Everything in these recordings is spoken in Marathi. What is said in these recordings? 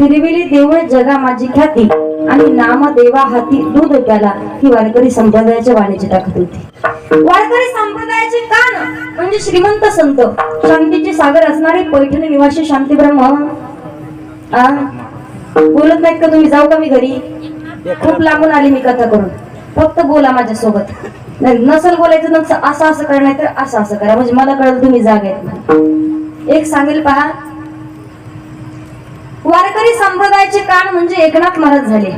फिरविली देऊळ जगा माझी ख्याती आणि नाम देवा हाती दूध प्याला ही वारकरी संप्रदायाच्या वाणीची ताकद होती. वारकरी संप्रदायाचे कान म्हणजे श्रीमंत संत. शांतीचे सागर असणारे पैठण निवासी शांती ब्रह्म बोलत नाहीत का तुम्ही? जाऊ का मी घरी? खूप लांबून आली मी कथा करून. फक्त बोला माझ्यासोबत. नाही नसल बोलायचं नसं असं असं करणार तर असं असं करा. म्हणजे मला कळलं तुम्ही जाग आहेत एक सांगेल पहा वारकरी संप्रदायाचे कान म्हणजे एकनाथ महाराज झाले.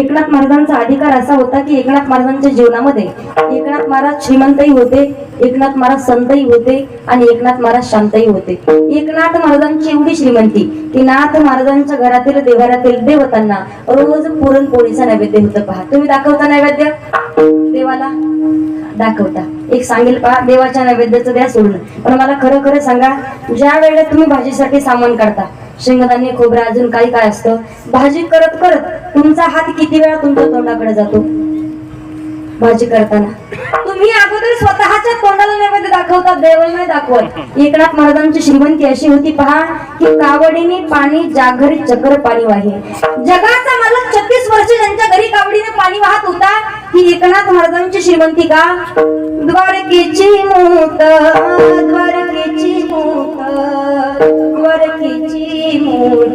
एकनाथ महाराजांचा अधिकार असा होता की एकनाथ महाराजांच्या जीवनामध्ये एकनाथ महाराज श्रीमंतही होते एकनाथ महाराज संतही होते आणि एकनाथ महाराज शांतही होते. एकनाथ महाराजांची एवढी श्रीमंती की नाथ महाराजांच्या घरातील देवारातील देवतांना रोज पुरणपोळीचा नैवेद्य होतं पहा. तुम्ही दाखवता नैवेद्य? देवाला? दाखवता. एक सांगेल पहा देवाच्या नैवेद्याचं द्या सोडलं पण मला खरं खरं सांगा ज्या वेळेला तुम्ही भाजीसाठी सामान काढता शेंगदाणे खोबरा अजून काही काय असतं? भाजी करत करत तुमचा हात किती वेळा तुमच्या तोंडाकडे जातो? भाजी करताना. तुम्ही अगोदर स्वतःच्या तोंडाला नैवेद्य दाखवता देवल नाही दाखवत. एकनाथ महाराजांची श्रीमंती अशी होती पहा की कावडीने पाणी जाघरी चक्र पाणी वाहे. जगाचा मालक छत्तीस वर्ष ज्यांच्या घरी कावडीने पाणी वाहत होता ही एकनाथ महाराजांची श्रीमंती का? द्वारकेची मूत द्वारकेची मूत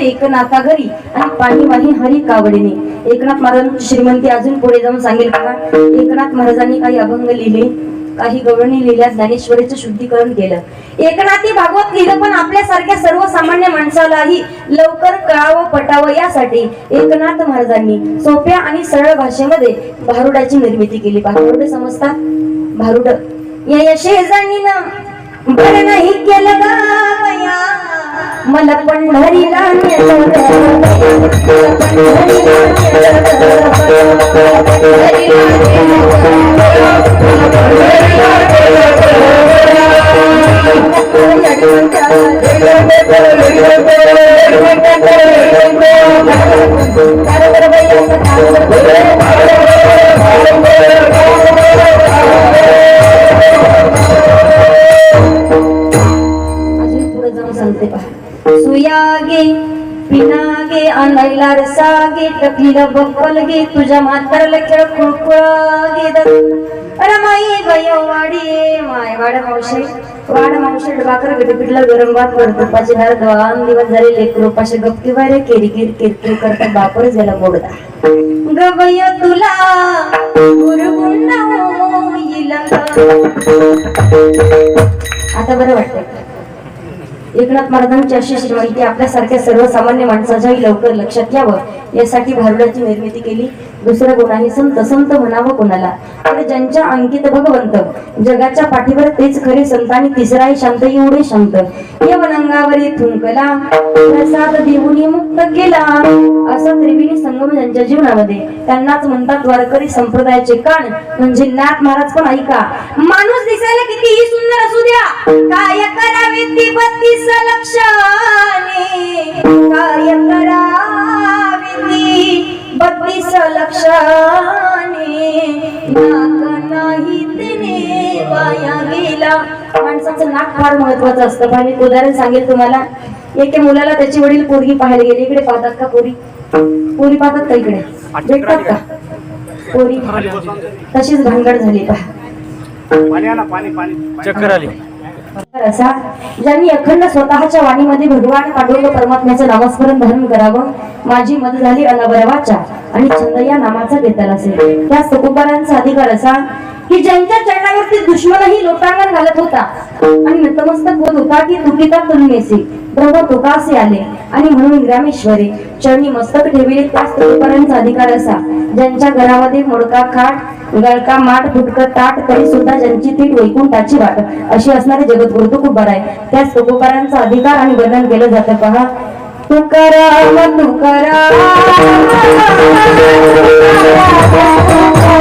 एकनाथा घरी आणि पाणी वाही हरी कावडीने. एकनाथ महाराजांची श्रीमंती अजून पुढे जाऊन सांगेल का? एकनाथ महाराजांनी काही अभंग लिहिले काही गवळणी लिहिल्या ज्ञानेश्वरीचं शुद्धीकरण केलं. एकनाथी भागवत लिहिलं पण आपल्यासारख्या सर्वसामान्य माणसालाही लवकर कळावं पटावं यासाठी एकनाथ महाराजांनी सोप्या आणि सरळ भाषेमध्ये भारुडाची निर्मिती केली. भारुड समजतात भारुड. या या शेजानीनं बरं नाही केलं गावया. मला पंढरीला नेलं ग. पंढरीला नेलं कपिल टकलीला बप्पल गे तुझ्या म्हातारला खेळ खुळखुळ घे अरे माई बयवाडी माय वाड मावशी. वाड मावशी बाकर गडबिडला गरम भात वर तुपाचे दार दोन दिवस झाले लेकरू. पाशे गप्पी वारे केरी केर किरकिर करता बापर झाला मोडता गवय तुला गुरगुंड आता बरं वाटतंय. एकनाथ महाराजांच्या अशी श्रीमंती आपल्यासारख्या सर्वसामान्य माणसाच्याही लवकर लक्षात यावं यासाठी भारुडाची निर्मिती केली. दुसरं कोणाही संत. संत म्हणावं कोणाला? आणि ज्यांच्या अंकित भगवंत जगाच्या पाठीवर तेच खरे संत आणि तिसराही शांत एवढे शांत. यवनंगावरी थुंकला प्रसाद देऊनी मुक्त केला. असा त्रिवेणी संगम यांच्या जीवनामध्ये. त्यांनाच म्हणतात वारकरी संप्रदायाचे कान. म्हणजे नाथ महाराज पण ऐका. माणूस दिसायला कितीही सुंदर असू द्या काय करावे ती बत्तीस लक्षाने? काय करावे ती बत्तीस लक्षाने? नाक नाही तिने वाया गेला. माणसाचं नाक फार महत्वाचं असतं. पण मी उदाहरण सांगेल तुम्हाला. एके मुलाला त्याची वडील पोरगी पाहायला गेले. इकडे पाहतात का पोरी? पोरी पाहतात का इकडे? भेटतात का? पोरी. तशीच भानगड झाली पहा. पाणी आणा पाणी पाणी. चक्कर आली. असा ज्यांनी अखंड स्वतःच्या वाणीमध्ये भगवान पांडुरंग परमात्म्याचं नामस्मरण धारण करावं माझी मत झाली अनबरवाचा आणि छंद या नामाचा घेतला असेल. त्या सुकुंबारांचा अधिकार असा की ज्यांच्या चरणावरती दुश्मनही लोटांगण घालत होता. आणि नतमस्तक होत होता की तुकिता तुलनेसे ब्रह्म तुकासे आले. आणि म्हणून ग्रामेश्वरे चरणी मस्तक ठेविले त्याच तुकोबारांचा अधिकार असा. ज्यांच्या घरामध्ये मोडका खाट गळका माठ फुटक ताट तरी सुद्धा ज्यांची ती वैकुंठाची वाट. अशी असणारे जगद्गुरु तुकोबार आहे. त्याच तुकोबारांचा अधिकार आणि वर्णन केलं जातं. पहा. तुकाराम तुकाराम.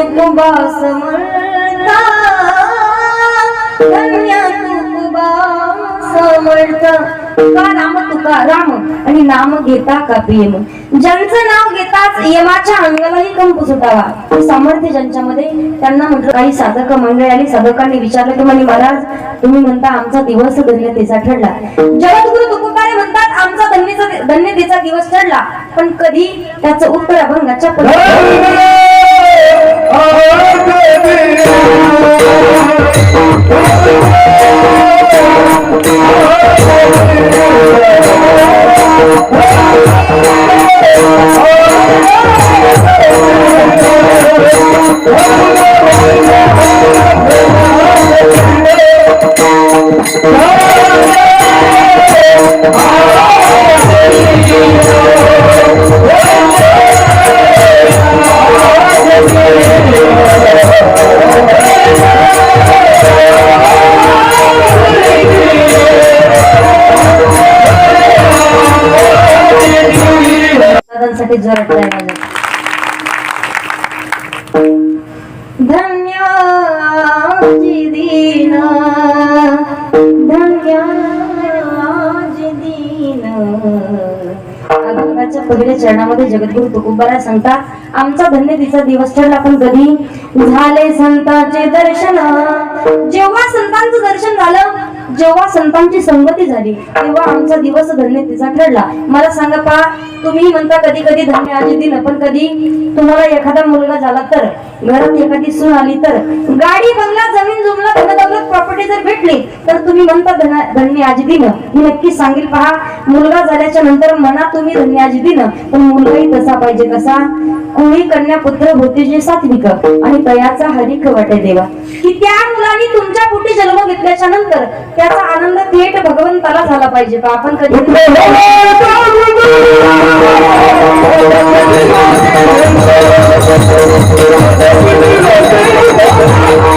तुकुबा समर्था धन्य तुकुबा समर्थ तुका राम तुका राम आणि नाम घेता का प्रेम ज्यांचं नाव घेताच यमाच्या अंगालाही कंप सुटावा हे सामर्थ्य ज्यांच्यामध्ये त्यांना म्हटलं काही साधक मंडळी आली साधकांनी विचारलं की म्हणे महाराज तुम्ही म्हणता आमचा दिवस धन्यतेचा ठरला. जगद्गुरु तुकोबारे म्हणतात आमचा धन्यचा धन्यतेचा दिवस ठरला पण कधी त्याचं उत्तर अभंगाच्या पुढे दादांसाठी जोरात टाळ्या वाजवा. धन्याजी दीन. धन्याजी दीन. अभंगाच्या पहिल्या चरणामध्ये जगद्गुरु तुकोबारा सांगतात आमचा धन्य तिचा दिवस ठरला पण कधी? झाले संतांचे दर्शन. जेव्हा संतांचं दर्शन झालं जेव्हा संतांची संगती झाली तेव्हा आमचा दिवस धन्यतेचा ठरला. मला सांगा पा तुम्ही म्हणता कधी कधी धन्य आजी दिन पण कधी तुम्हाला एखादा मुलगा झाला तर? घरात एखादी सून आली तर गाडी बंगला जमीन जुमला धन दौलत प्रॉपर्टी जर भेटली तर तुम्ही म्हणता धन्य आजी दिन मी नक्की सांगेल पहा मुलगा झाल्याच्यानंतर म्हणा तुम्ही धन्य आजी दिन पण मुलगाही तसा पाहिजे कसा कुणी कन्या पुत्र होते जे सात्विक आणि तयाचा हरिक वाटे देवा. की त्या मुलाने तुमच्या पोटी जन्म घेतल्याच्या नंतर त्याचा आनंद थेट भगवंताला झाला पाहिजे. आपण कधी 我是你的新郎